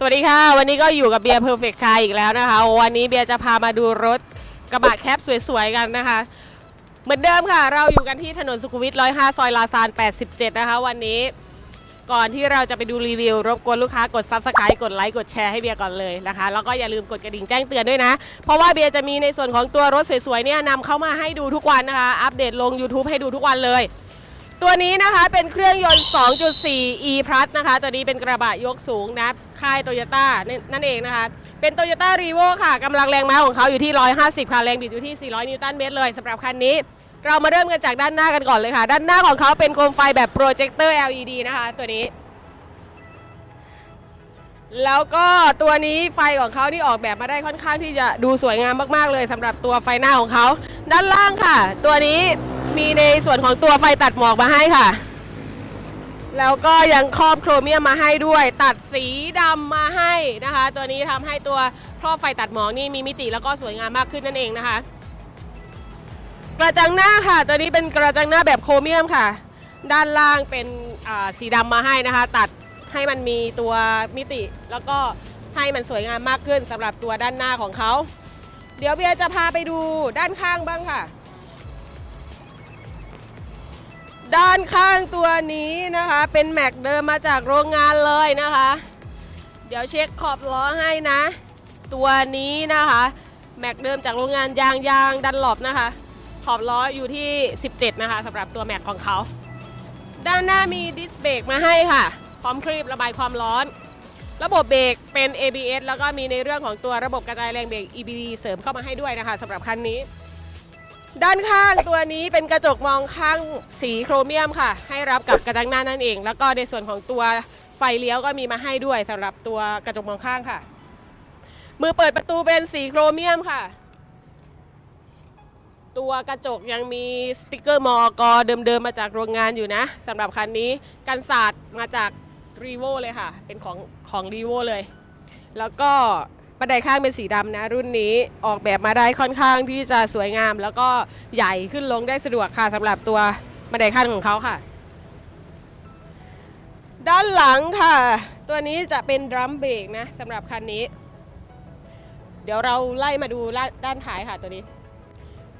สวัสดีค่ะ วันนี้ก็อยู่กับเบียร์เพอร์เฟกต์คาอีกแล้วนะคะ วันนี้เบียร์จะพามาดูรถกระบะแคปสวยๆกันนะคะ เหมือนเดิมค่ะ เราอยู่กันที่ถนนสุขุมวิท105 ซอยลาซาน 87 นะคะ วันนี้ก่อนที่เราจะไปดูรีวิว รบกวนลูกค้ากด Subscribe กดไลค์กดแชร์ให้เบียร์ก่อนเลยนะคะ แล้วก็อย่าลืมกดกระดิ่งแจ้งเตือนด้วยนะ เพราะว่าเบียร์จะมีในส่วนของตัวรถสวยๆเนี่ยนำเข้ามาให้ดูทุกวันนะคะ อัปเดตลง YouTube ให้ดูทุกวันเลย ตัวนี้นะคะเป็นเครื่องยนต์ 2.4 e plus นะคะ ตัวนี้เป็นกระบะยกสูงนะค่ายโตโยต้านั่นเองนะคะ เป็นโตโยต้ารีโวค่ะกำลังแรงม้าของเขาอยู่ที่ 150 ค่ะ แรงบิดอยู่ที่ 400 นิวตันเมตรเลยสำหรับคันนี้ เรามาเริ่มกันจากด้านหน้ากันก่อนเลยค่ะ ด้านหน้าของเขาเป็นโคมไฟแบบโปรเจคเตอร์ LED นะคะ ตัวนี้ แล้วก็ตัวนี้ไฟของเขาที่ออกแบบมาได้ค่อนข้างที่จะดูสวยงามมากๆเลยสำหรับตัวไฟหน้าของเขา ด้านล่างค่ะ ตัวนี้ มีในส่วนของตัวไฟตัดหมอกมาให้ค่ะ แล้วก็ยังครอบโครเมียมมาให้ด้วย ตัดสีดำมาให้นะคะ ตัวนี้ทำให้ตัวครอบไฟตัดหมอกนี่มีมิติแล้วก็สวยงามมากขึ้นนั่นเองนะคะ กระจังหน้าค่ะ ตัวนี้เป็นกระจังหน้าแบบโครเมียมค่ะ ด้านล่างเป็นสีดำมาให้นะคะ ตัดให้มันมีตัวมิติแล้วก็ให้มันสวยงามมากขึ้นสำหรับตัวด้านหน้าของเขา เดี๋ยวเบียร์จะพาไปดูด้านข้างบ้างค่ะ ด้านข้างตัวนี้นะคะ เป็นแม็กเดิมมาจากโรงงานเลยนะคะ เดี๋ยวเช็คขอบล้อให้นะ ตัวนี้นะคะ แม็กเดิมจากโรงงานยางยางดันหลบนะคะ ขอบล้ออยู่ที่ 17 นะคะสำหรับตัวแม็กของเขา ด้านหน้ามีดิสเบรกมาให้ค่ะ พร้อมครีบระบายความร้อน ระบบเบรกเป็น ABS แล้วก็มีในเรื่องของตัวระบบกระจายแรงเบรก EBD เสริมเข้ามาให้ด้วยนะคะสำหรับคันนี้ ด้านข้างตัวนี้เป็นกระจกมองข้างสีโครเมียมค่ะ ให้รับกับกระจังหน้านั่นเอง แล้วก็ในส่วนของตัวไฟเลี้ยวก็มีมาให้ด้วยสำหรับตัวกระจกมองข้างค่ะ มือเปิดประตูเป็นสีโครเมียมค่ะ ตัวกระจกยังมีสติกเกอร์มอกอเดิมๆมาจากโรงงานอยู่นะสำหรับคันนี้กันศาสตร์มาจากรีโวเลยค่ะ เป็นของของรีโวเลย แล้วก็ บันไดข้างเป็นสีดำนะ รุ่นนี้ออกแบบมาได้ค่อนข้างที่จะสวยงาม แล้วก็ใหญ่ขึ้นลงได้สะดวกค่ะสำหรับตัวบันไดข้างของเขาค่ะ ด้านหลังค่ะ ตัวนี้จะเป็นดรัมเบรกนะสำหรับคันนี้ เดี๋ยวเราไล่มาดูด้านท้ายค่ะตัวนี้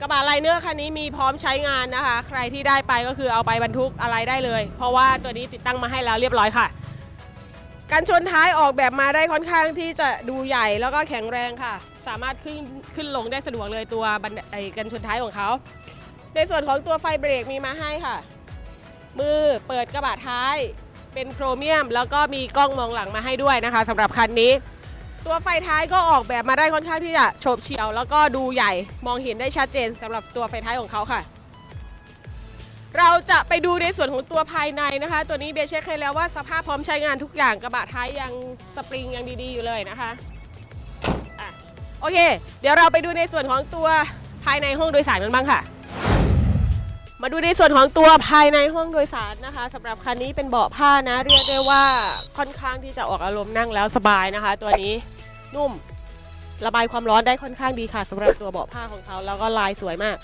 กระบะไลเนอร์คันนี้มีพร้อมใช้งานนะคะ ใครที่ได้ไปก็คือเอาไปบรรทุกอะไรได้เลย เพราะว่าตัวนี้ติดตั้งมาให้แล้วเรียบร้อยค่ะ การชนท้ายออกแบบมาได้ค่อนข้างที่จะดูใหญ่แล้วก็แข็งแรงค่ะ สามารถขึ้นขึ้นลงได้สะดวกเลยตัวบันไดกันชนท้ายของเขา ในส่วนของตัวไฟเบรกมีมาให้ค่ะ มือเปิดกระบะท้ายเป็นโครเมียม แล้วก็มีกล้องมองหลังมาให้ด้วยนะคะสำหรับคันนี้ ตัวไฟท้ายก็ออกแบบมาได้ค่อนข้างที่จะโฉบเฉี่ยว แล้วก็ดูใหญ่มองเห็นได้ชัดเจนสำหรับตัวไฟท้ายของเขาค่ะ เราจะไปดูในส่วนของตัวภายในนะคะ ตัวนี้เบียร์เช็คให้แล้วว่าสภาพพร้อมใช้งานทุกอย่างกระบะท้ายยังสปริงยังดีๆอยู่เลยนะคะอะโอเค เดี๋ยวเราไปดูในส่วนของตัวภายในห้องโดยสารกันบ้างค่ะ มาดูในส่วนของตัวภายในห้องโดยสารนะคะสำหรับคันนี้เป็นเบาะผ้านะ เรียกได้ว่าค่อนข้างที่จะออกอารมณ์นั่งแล้วสบายนะคะ ตัวนี้นุ่มระบายความร้อนได้ค่อนข้างดีค่ะสำหรับตัวเบาะผ้าของเขาแล้วก็ลายสวยมาก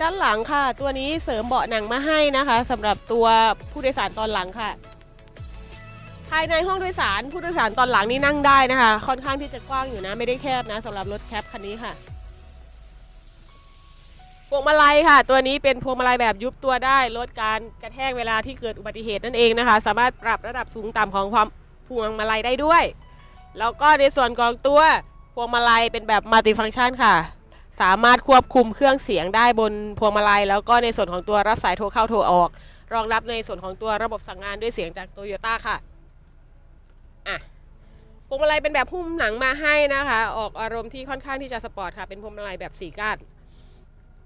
ด้านหลังค่ะ ตัวนี้เสริมเบาะหนังมาให้นะคะสำหรับตัวผู้โดยสารตอนหลังค่ะ ภายในห้องโดยสารผู้โดยสารตอนหลังนี่นั่งได้นะคะ ค่อนข้างที่จะกว้างอยู่นะไม่ได้แคบนะสำหรับรถแคปคันนี้ค่ะพวงมาลัยค่ะ ตัวนี้เป็นพวงมาลัยแบบยุบตัวได้ลดการกระแทกเวลาที่เกิดอุบัติเหตุนั่นเองนะคะ สามารถปรับระดับสูงต่ำของความพวงมาลัยได้ด้วย แล้วก็ในส่วนของตัวพวงมาลัยเป็นแบบมัลติฟังก์ชันค่ะ สามารถควบคุมเครื่องเสียงได้บนพวงมาลัย แล้วก็ในส่วนของตัวรับสายโทรเข้าโทรออก รองรับในส่วนของตัวระบบสั่งงานด้วยเสียงจากโตโยต้าค่ะอะพวงมาลัยเป็นแบบหุ้มหนังมาให้นะคะ ออกอารมณ์ที่ค่อนข้างที่จะสปอร์ตค่ะ เป็นพวงมาลัยแบบสีก้าน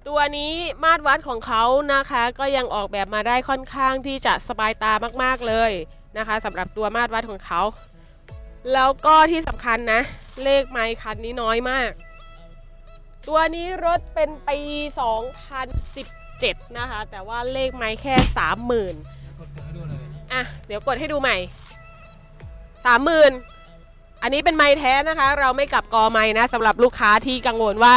ตัวนี้มาตรวัดของเขานะคะ ก็ยังออกแบบมาได้ค่อนข้างที่จะสบายตามาก ๆเลยนะคะสำหรับตัวมาตรวัดของเขา แล้วก็ที่สำคัญนะ เลขไมค์คันนี้น้อยมาก ตัวนี้รถเป็นปี 2017 นะคะ แต่ว่าเลขไมค์แค่ 30,000กดเสียงให้ดูหน่อยดิอะ เดี๋ยวกดให้ดูใหม่ 30,000 อันนี้เป็นไม้แท้นะคะ เราไม่กลับกอไม้นะสำหรับลูกค้าที่กังวลว่า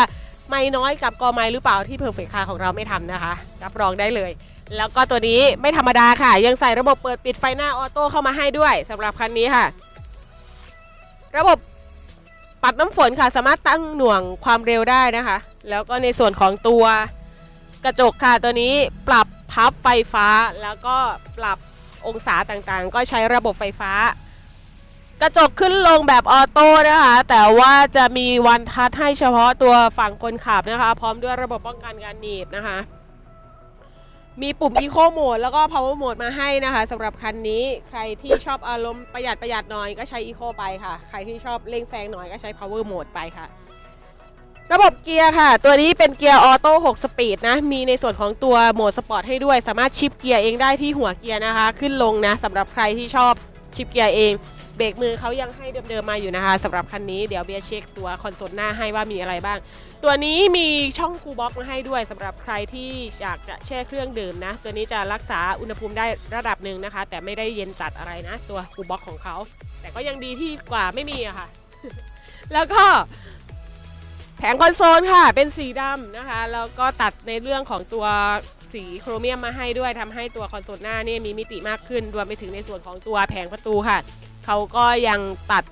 ไม่น้อยกับกอไม้หรือเปล่าที่เพอร์เฟคคาของเราไม่ทำนะคะ รับรองได้เลย แล้วก็ตัวนี้ไม่ธรรมดาค่ะ ยังใส่ระบบเปิดปิดไฟหน้าออโต้เข้ามาให้ด้วยสำหรับคันนี้ค่ะ ระบบ ปัดน้ำฝนค่ะสามารถตั้งหน่วงความเร็วได้นะคะ แล้วก็ในส่วนของตัวกระจกค่ะตัวนี้ปรับพับไฟฟ้าแล้วก็ปรับองศาต่างๆ ก็ใช้ระบบไฟฟ้า กระจกขึ้นลงแบบออโต้นะคะ แต่ว่าจะมีวันทัดให้เฉพาะตัวฝั่งคนขับนะคะ พร้อมด้วยระบบป้องกันการหนีบนะคะ มีปุ่ม Eco Mode แล้วก็ Power Mode มาให้นะคะสำหรับคันนี้ใครที่ชอบอารมณ์ประหยัดประหยัดหน่อยก็ใช้ Eco ไปค่ะ ใครที่ชอบเร่งแซงหน่อยก็ใช้ Power Mode ไปค่ะ ระบบเกียร์ค่ะ ตัวนี้เป็นเกียร์ออโต้6สปีดนะ มีในส่วนของตัวโหมดสปอร์ตให้ด้วย สามารถชิปเกียร์เองได้ที่หัวเกียร์นะคะ ขึ้นลงนะสำหรับใครที่ชอบชิปเกียร์เอง เบรกมือเขายังให้เดิมๆมาอยู่นะคะสำหรับคันนี้เดี๋ยวเบียร์เช็คตัวคอนโซลหน้าให้ว่ามีอะไรบ้าง ตัวนี้มีช่องคูลบ็อกมาให้ด้วยสำหรับใครที่อยากจะแช่เครื่องดื่มนะ ตัวนี้จะรักษาอุณหภูมิได้ระดับหนึ่งนะคะ แต่ไม่ได้เย็นจัดอะไรนะ ตัวคูลบ็อกของเขาแต่ก็ยังดีที่กว่าไม่มีอะค่ะ แล้วก็แผงคอนโซลค่ะ เป็นสีดำนะคะ แล้วก็ตัดในเรื่องของตัวสีโครเมียมมาให้ด้วยทำให้ตัวคอนโซลหน้าเนี่ยมีมิติมากขึ้น รวมไปถึงในส่วนของตัวแผงประตูค่ะ เขาก็ยังตัด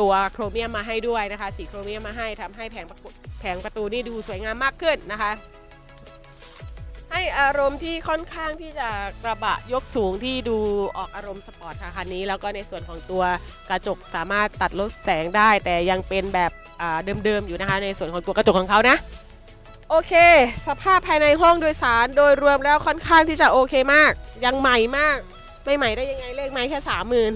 ตัวโครเมียมมาให้ด้วยนะคะ สีโครเมียมมาให้ทำให้แผงประตูแผงประตูนี่ดูสวยงามมากขึ้นนะคะ ให้อารมณ์ที่ค่อนข้างที่จะกระบะยกสูงที่ดูออกอารมณ์สปอร์ตค่ะคันนี้ แล้วก็ในส่วนของตัวกระจกสามารถตัดลดแสงได้ แต่ยังเป็นแบบเดิมๆอยู่นะคะ ในส่วนของตัวกระจกของเขานะโอเค สภาพภายในห้องโดยสารโดยรวมแล้วค่อนข้างที่จะโอเคมาก ยังใหม่มาก ไม่ใหม่ได้ยังไงเลขไม้แค่สามหมื่น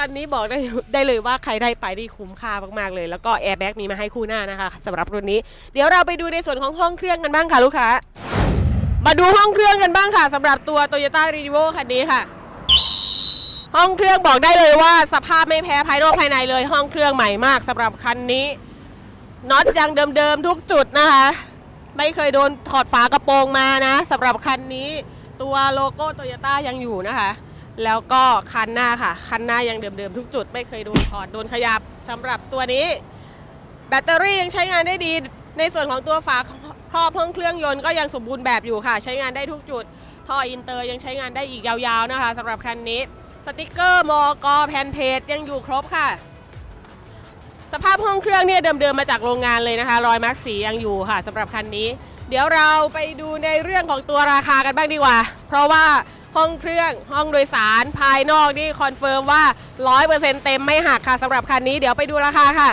คันนี้บอกได้ได้เลยว่าใครได้ไปได้คุ้มค่ามากๆเลย แล้วก็แอร์แบ็กมีมาให้คู่หน้านะคะสำหรับรุ่นนี้ เดี๋ยวเราไปดูในส่วนของห้องเครื่องกันบ้างค่ะลูกค้า มาดูห้องเครื่องกันบ้างค่ะสำหรับตัว Toyota r e v o คันนี้ค่ะ ห้องเครื่องบอกได้เลยว่าสภาพไม่แพ้ภายนอกภายในเลย ห้องเครื่องใหม่มากสำหรับคันนี้น็อตยังเดิมๆทุกจุดนะคะ ไม่เคยโดนถอดฝากระโปรงมานะสำหรับคันนี้ตัวโลโก้โตโยต้ายังอยู่นะคะ แล้วก็คันหน้าค่ะ คันหน้ายังเดิมๆทุกจุด ไม่เคยโดนถอดโดนขยับสำหรับตัวนี้ แบตเตอรี่ยังใช้งานได้ดี ในส่วนของตัวฝาครอบห้องเครื่องยนต์ก็ยังสมบูรณ์แบบอยู่ค่ะ ใช้งานได้ทุกจุด ท่ออินเตอร์ยังใช้งานได้อีกยาวๆนะคะสำหรับคันนี้ สติกเกอร์มอกแผ่นเพจยังอยู่ครบค่ะ สภาพห้องเครื่องเนี่ยเดิมๆมาจากโรงงานเลยนะคะ รอยมาร์กสียังอยู่ค่ะสำหรับคันนี้ เดี๋ยวเราไปดูในเรื่องของตัวราคากันบ้างดีกว่า เพราะว่า ห้องเครื่องห้องโดยสารภายนอกนี่คอนเฟิร์มว่า 100%เต็มไม่หักค่ะสำหรับคันนี้เดี๋ยวไปดูราคาค่ะ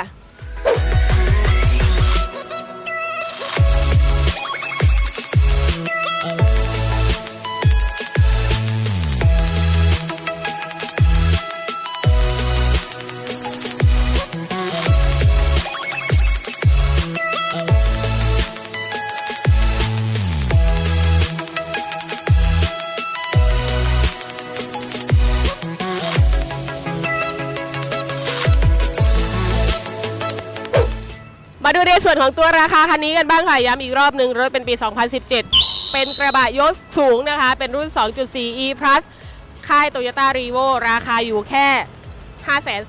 ดูในส่วนของตัวราคาคันนี้กันบ้างค่ะ ย้ำอีกรอบหนึ่งรถเป็นปี 2017 เป็นกระบะยศสูงนะคะ เป็นรุ่น 2.4 e plus ค่ายโตโยต้ารีโวราคาอยู่แค่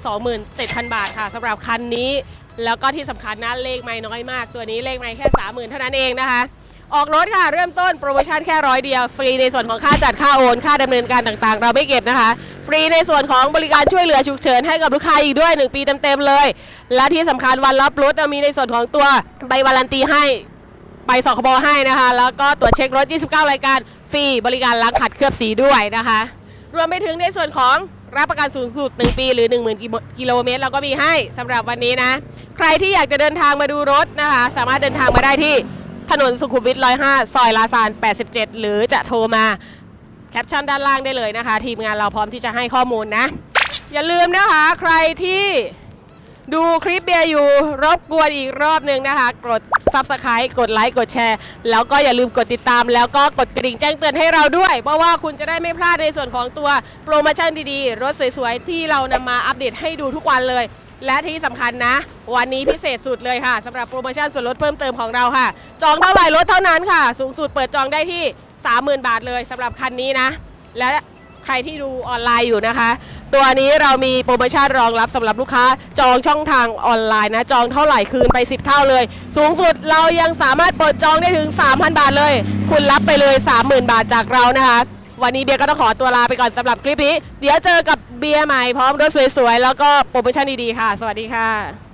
527,000 บาทค่ะสำหรับคันนี้ แล้วก็ที่สำคัญนะเลขไม่น้อยมาก ตัวนี้เลขไม่แค่ 30,000 เท่านั้นเองนะคะ ออกรถค่ะ เริ่มต้นโปรโมชั่นแค่ร้อยเดียว ฟรีในส่วนของค่าจัดค่าโอน ค่าดำเนินการต่างๆ เราไม่เก็บนะคะ ฟรีในส่วนของบริการช่วยเหลือฉุกเฉินให้กับลูกค้าอีกด้วย 1 ปีเต็มๆเลย และที่สำคัญวันรับรถมีในส่วนของตัวใบวารันตีให้ใบสคบให้นะคะ แล้วก็ตรวจเช็ครถ 29 รายการฟรีบริการล้างขัดเคลือบสีด้วยนะคะ รวมไปถึงในส่วนของรับประกันสูงสุด 1 ปีหรือ 10,000 กิโลเมตรเราก็มีให้สำหรับวันนี้นะ ใครที่อยากจะเดินทางมาดูรถนะคะ สามารถเดินทางมาได้ที่ ถนนสุขุมวิท105 ซอยลาซาน 87 หรือจะโทรมาแคปชั่นด้านล่างได้เลยนะคะ ทีมงานเราพร้อมที่จะให้ข้อมูลนะ อย่าลืมนะคะใครที่ดูคลิปเบียร์อยู่รบกวนอีกรอบหนึ่งนะคะ กด Subscribe กดไลค์กดแชร์ แล้วก็อย่าลืมกดติดตาม แล้วก็กดกระดิ่งแจ้งเตือนให้เราด้วย เพราะว่าคุณจะได้ไม่พลาดในส่วนของตัวโปรโมชั่นดีๆ รถสวยๆ ที่เรานำมาอัปเดตให้ดูทุกวันเลย และที่สำคัญนะ วันนี้พิเศษสุดเลยค่ะสำหรับโปรโมชั่นส่วนลดเพิ่มเติมของเราค่ะ จองเท่าไหร่ลดเท่านั้นค่ะ สูงสุดเปิดจองได้ที่ 30,000 บาทเลยสำหรับคันนี้นะ และใครที่ดูออนไลน์อยู่นะคะ ตัวนี้เรามีโปรโมชั่นรองรับสำหรับลูกค้า จองช่องทางออนไลน์นะ จองเท่าไหร่คืนไป 10 เท่าเลย สูงสุดเรายังสามารถเปิดจองได้ถึง 3,000 บาทเลย คุณรับไปเลย 30,000 บาทจากเรานะคะ วันนี้เบียร์ก็ต้องขอตัวลาไปก่อนสำหรับคลิปนี้ เดี๋ยวเจอกับ เบียร์ใหม่พร้อมรถสวยๆ แล้วก็โปรโมชั่นดีๆ ค่ะ สวัสดีค่ะ